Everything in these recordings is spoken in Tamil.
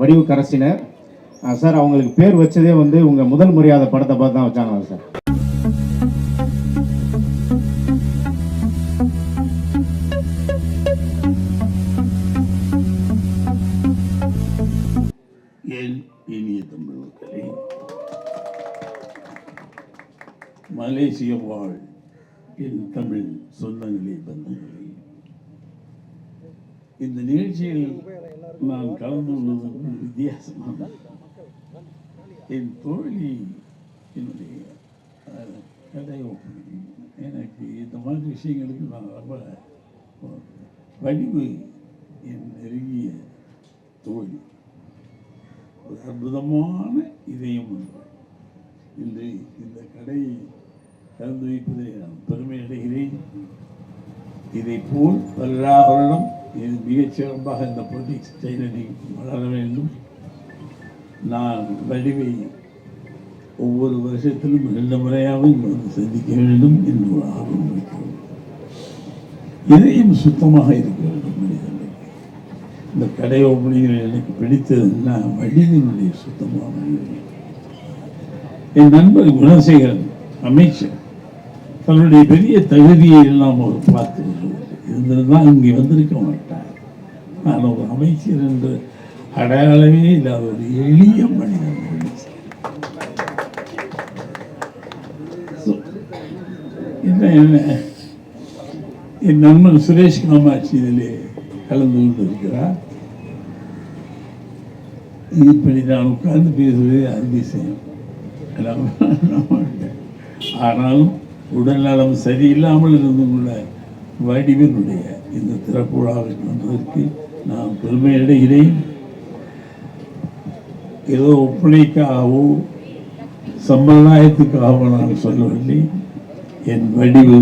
வடிவு கரசினர். சார் அவங்களுக்கு பேர் வச்சதே வந்து உங்கள் முதல் மரியாதை படத்தை பார்த்து தான் வச்சாங்களா சார். என் இனிய தமிழ் மக்களே மலேசிய வாழ் என் தமிழ் சொந்தங்களே பந்தங்களே. இந்த நிகழ்ச்சியில் நான் கலந்து கொள்வது வித்தியாசமான என் தோழி என்னுடைய அஹ், கடை எனக்கு இந்த மாதிரி விஷயங்களுக்கு நான் ரொம்ப வடிவு என் நெருங்கிய தோழி. ஒரு அற்புதமான இதயம் இன்று இந்த கடையை கலந்து வைப்பதை நான் பெருமை அடைகிறேன். இதை போல் பல்லாவரணம் இது மிகச் சிறப்பாக இந்த பொலிட்டிக்ஸ் செயலடி வளர வேண்டும். நான் வடிவை ஒவ்வொரு வருஷத்திலும் இரண்டு முறையாகவும் இங்கு வந்து சந்திக்க வேண்டும் என்று ஒரு ஆர்வம் இருக்கிறது இதயம் சுத்தமாக இருக்க வேண்டும் மனிதனுக்கு இந்த கடை ஓப்பனிங்கில் எனக்கு பிடித்ததுன்னா வடிவினுடைய சுத்தமாக என் நண்பர் குணசேகரன் அமைச்சர். தன்னுடைய பெரிய தகுதியை எல்லாம் அவர் பார்த்து இருந்திருந்தால் இங்கே வந்திருக்க மாட்டார். நான் ஒரு அமைச்சர் என்று அடையாளமே இல்லாத ஒரு எளிய மனிதன் என்ன என்ன? என் நண்பன் சுரேஷ் காமாட்சி இதிலே கலந்து கொண்டிருக்கிறார். இப்படி நான் உட்கார்ந்து பேசுவதே அதிசயம். ஆனாலும் உடல்நலம் சரியில்லாமல் இருந்து கூட வடிவினுடைய இந்த திறப்புழாவிற்கு வந்ததற்கு நான் பெருமை அடைகிறேன் ஏதோ ஒப்பனைக்காகவோ சம்பிரதாயத்துக்காகவோ நான் சொல்லவில்லை. என் வடிவு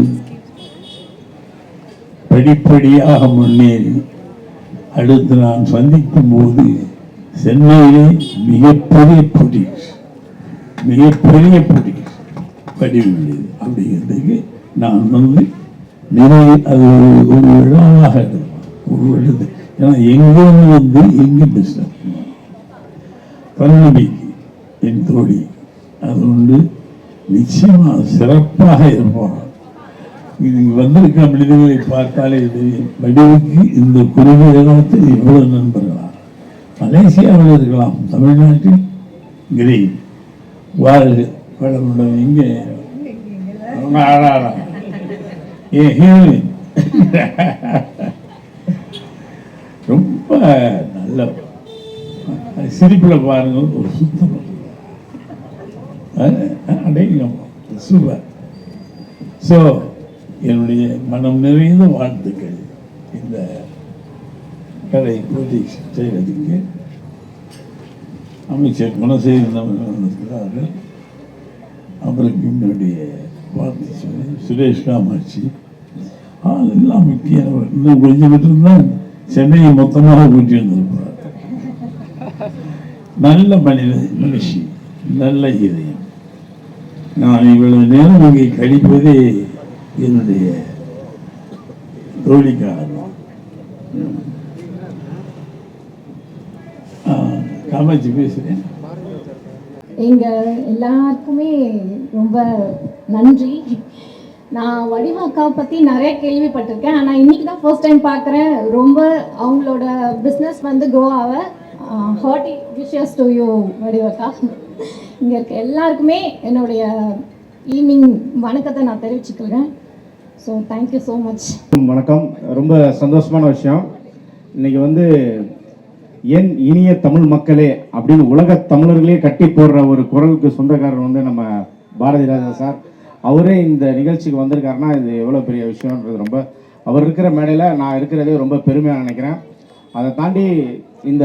படிப்படியாக முன்னேறி அடுத்து நான் சந்திக்கும் போது சென்னையிலே மிகப்பெரிய பொலிட்டிக்ஸ் மிகப்பெரிய பொலிட்டிக்ஸ் வடிவுள்ளது அப்படிங்கிறதுக்கு நான் வந்து நிறைய அது ஒரு இருக்கும் ஒரு ஏன்னா எங்கேருந்து வந்து எங்கே பிஸ்னஸ் பல்லவிக்கு என் தோழி. அது உண்டு நிச்சயமாக சிறப்பாக இருப்போம் இது வந்திருக்கிற மனிதர்களை பார்த்தாலே தெரியும் வடிவுக்கு இந்த குறுகிய காலத்தில் இவ்வளவு நண்பர்களா? மலேசியாவில் இருக்கலாம் தமிழ்நாட்டில். கிரீன் வாழ்க. வளமுடன். இங்கே ஆடாடா ஏ ஹீரோயின் ரொம்ப நல்ல சிரிப்பில் பாருங்க ஒரு சுத்தம் அடையும் சூப்பர். ஸோ என்னுடைய மனம் நிறைந்த வாழ்த்துக்கள். இந்த கடை பூஜை செய்வதற்கு அமைச்சர் குணசேகரன் இருக்கிறார்கள் அவருக்கு என்னுடைய பார்த்து சொல்லி சுரேஷ் காமாட்சி. அதெல்லாம் முக்கியவர் இன்னும் கொஞ்சம் விட்டுருந்தான் சென்னையை மொத்தமாக கூட்டி வந்திருப்பார். நல்ல மனித மனுஷி நல்ல இதயம். நான் இவ்வளவு நேரம் இங்கே கழிப்பதே என்னுடைய தோழிக்காரன் ஆ, காமாட்சி பேசுகிறேன். எங்கள் எல்லாருக்குமே ரொம்ப நன்றி. நான் வடிவா பற்றி நிறைய கேள்விப்பட்டிருக்கேன். ஆனால் இன்னைக்கு தான் ஃபர்ஸ்ட் டைம் பார்க்குறேன். ரொம்ப அவங்களோட பிஸ்னஸ் வந்து க்ரோ ஆக ஹார்ட்டி விஷஸ் டு யூ வடிவாக்கா இங்கே இருக்க எல்லாருக்குமே என்னுடைய ஈவினிங் வணக்கத்தை நான் தெரிவிச்சுக்கிறேன். ஸோ தேங்க்யூ ஸோ மச் வணக்கம். ரொம்ப சந்தோஷமான விஷயம். இன்னைக்கு வந்து என் இனிய தமிழ் மக்களே அப்படின்னு உலக தமிழர்களே கட்டி போடுற ஒரு குரலுக்கு சொந்தக்காரர் வந்து நம்ம பாரதி ராஜா சார். அவரே இந்த நிகழ்ச்சிக்கு வந்திருக்காருன்னா இது எவ்வளோ பெரிய விஷயம்ன்றது ரொம்ப அவர் இருக்கிற மேடையில் நான் இருக்கிறதே ரொம்ப பெருமையாக நினைக்கிறேன். அதை தாண்டி இந்த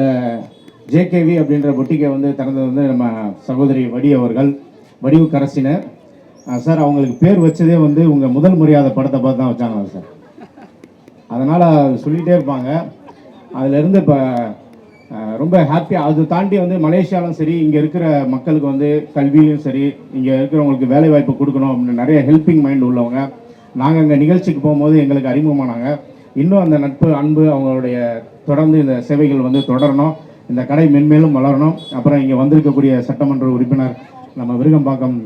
ஜேகேவி அப்படின்ற பொட்டிக்கை வந்து திறந்தது வந்து நம்ம சகோதரி வடி அவர்கள் வடிவு கரசினர். சார் அவங்களுக்கு பேர் வச்சதே வந்து உங்கள் முதல் முறையாத படத்தை பார்த்து தான் வச்சாங்களா சார்? அதனால் சொல்லிகிட்டே இருப்பாங்க. அதுலேருந்து இப்போ ரொம்ப ஹாப்பியாக அது தாண்டி வந்து மலேசியாலும் சரி இங்கே இருக்கிற மக்களுக்கு வந்து கல்வியிலும் சரி இங்கே இருக்கிறவங்களுக்கு வேலை வாய்ப்பு கொடுக்கணும் அப்படின்னு நிறைய ஹெல்பிங் மைண்ட் உள்ளவங்க. நாங்கள் இங்கே நிகழ்ச்சிக்கு போகும்போது எங்களுக்கு அறிமுகமானாங்க. இன்னும் அந்த நட்பு அன்பு அவங்களுடைய தொடர்ந்து இந்த சேவைகள் வந்து தொடரணும். இந்த கடை மென்மேலும் வளரணும். அப்புறம் இங்கே வந்திருக்கக்கூடிய சட்டமன்ற உறுப்பினர் நம்ம விருகம்பாக்கம்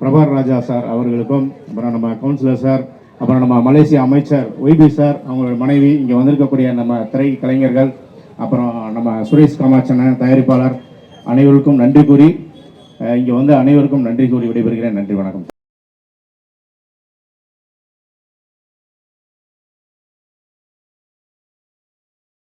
பிரபார் ராஜா சார் அவர்களுக்கும் அப்புறம் நம்ம கவுன்சிலர் சார் அப்புறம் நம்ம மலேசிய அமைச்சர் ஒய்பி சார் அவங்களோட மனைவி இங்கே வந்திருக்கக்கூடிய நம்ம திரை கலைஞர்கள் அப்புறம் நம்ம சுரேஷ் காமாட்சன தயாரிப்பாளர் அனைவருக்கும் நன்றி கூறி இங்கே வந்து அனைவருக்கும் நன்றி கூறி விடைபெறுகிறேன். நன்றி வணக்கம்.